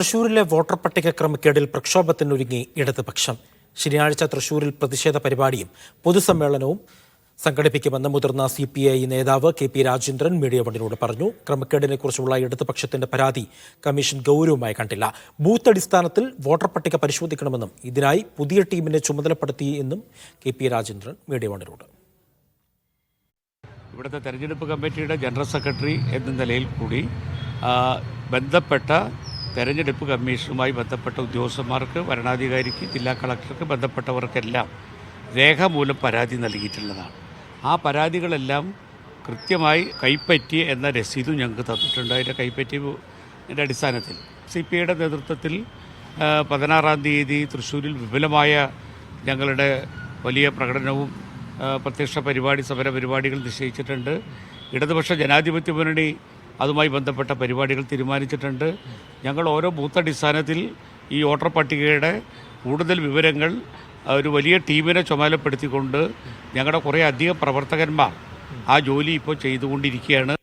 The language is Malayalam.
തൃശൂരിലെ വോട്ടർ പട്ടിക ക്രമക്കേടിൽ പ്രക്ഷോഭത്തിനൊരുങ്ങി ഇടതുപക്ഷം. ശനിയാഴ്ച തൃശൂരിൽ പ്രതിഷേധ പരിപാടിയും പൊതുസമ്മേളനവും സംഘടിപ്പിക്കുമെന്ന് മുതിർന്ന സി പി ഐ നേതാവ് കെ പി രാജേന്ദ്രൻ മീഡിയ വണ്ടിനോട് പറഞ്ഞു. ക്രമക്കേടിനെക്കുറിച്ചുള്ള ഇടതുപക്ഷത്തിന്റെ പരാതി കമ്മീഷൻ ഗൗരവമായി കണ്ടില്ല. ബൂത്ത് അടിസ്ഥാനത്തിൽ വോട്ടർ പട്ടിക പരിശോധിക്കണമെന്നും ഇതിനായി പുതിയ ടീമിനെ ചുമതലപ്പെടുത്തി എന്നും കെ പി രാജേന്ദ്രൻ മീഡിയ വണ്ടിനോട് ഇവിടുത്തെ തെരഞ്ഞെടുപ്പ് കമ്മിറ്റിയുടെ ജനറൽ സെക്രട്ടറി എന്ന നിലയിൽ കൂടി ബന്ധപ്പെട്ട തെരഞ്ഞെടുപ്പ് കമ്മീഷനുമായി ബന്ധപ്പെട്ട ഉദ്യോഗസ്ഥന്മാർക്ക് വരണാധികാരിക്ക് ജില്ലാ കളക്ടർക്ക് ബന്ധപ്പെട്ടവർക്കെല്ലാം രേഖാമൂലം പരാതി നൽകിയിട്ടുള്ളതാണ്. ആ പരാതികളെല്ലാം കൃത്യമായി കൈപ്പറ്റി എന്ന രസീതും ഞങ്ങൾക്ക് തന്നിട്ടുണ്ട്. അതിന്റെ കൈപ്പറ്റിയതിന്റെ അടിസ്ഥാനത്തിൽ സി പി ഐയുടെ നേതൃത്വത്തിൽ പതിനാറാം തീയതി തൃശ്ശൂരിൽ വിപുലമായ ഞങ്ങളുടെ വലിയ പ്രകടനവും പ്രത്യക്ഷ പരിപാടി സമര പരിപാടികൾ നിശ്ചയിച്ചിട്ടുണ്ട്. ഇടതുപക്ഷ ജനാധിപത്യ മുന്നണി അതുമായി ബന്ധപ്പെട്ട പരിപാടികൾ തീരുമാനിച്ചിട്ടുണ്ട്. ഞങ്ങൾ ഓരോ ബൂത്ത് അടിസ്ഥാനത്തിൽ ഈ വോട്ടർ പട്ടികയുടെ കൂടുതൽ വിവരങ്ങൾ ഒരു വലിയ ടീമിനെ ചുമതലപ്പെടുത്തിക്കൊണ്ട് ഞങ്ങളുടെ കുറേ അധികം പ്രവർത്തകന്മാർ ആ ജോലി ഇപ്പോൾ ചെയ്തുകൊണ്ടിരിക്കുകയാണ്.